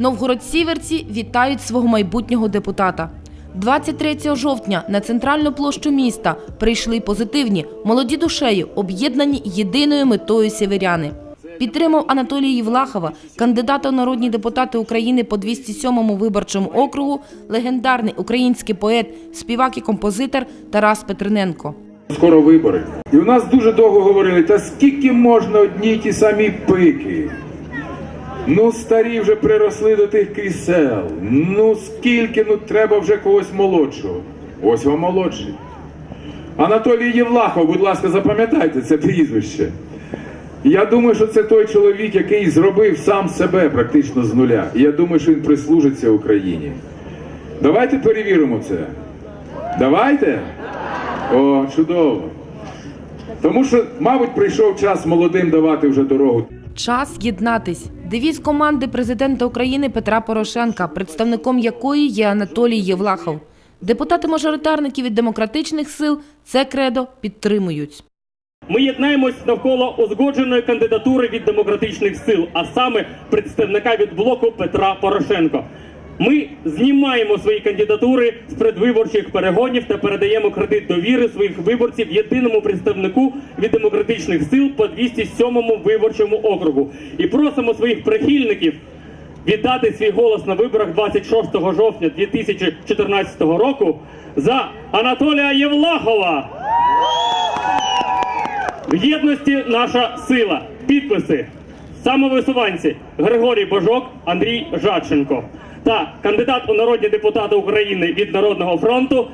Новгород-Сіверці вітають свого майбутнього депутата. 23 жовтня на центральну площу міста прийшли позитивні, молоді душею, об'єднані єдиною метою сіверяни. Підтримав Анатолія Євлахова, кандидата у народні депутати України по 207-му виборчому округу, легендарний український поет, співак і композитор Тарас Петриненко. Скоро вибори. І у нас дуже довго говорили, та скільки можна одні ті самі пики? Ну, старі вже приросли до тих крісел. Ну скільки, ну треба вже когось молодшого. Ось вам молодший. Анатолій Євлахов, будь ласка, запам'ятайте це прізвище. Я думаю, що це той чоловік, який зробив сам себе практично з нуля. І я думаю, що він прислужиться Україні. Давайте перевіримо це. Давайте? О, чудово. Тому що, мабуть, прийшов час молодим давати вже дорогу. Час єднатись. Девіз команди президента України Петра Порошенка, представником якої є Анатолій Євлахов. Депутати-мажоритарники від демократичних сил це кредо підтримують. Ми єднаємось навколо узгодженої кандидатури від демократичних сил, а саме представника від блоку Петра Порошенко. Ми знімаємо свої кандидатури з предвиборчих перегонів та передаємо кредит довіри своїх виборців єдиному представнику від демократичних сил по 207 виборчому округу. І просимо своїх прихильників віддати свій голос на виборах 26 жовтня 2014 року за Анатолія Євлахова. В єдності наша сила. Підписи. Самовисуванці Григорій Божок, Андрій Жадченко та кандидат у народні депутати України від Народного фронту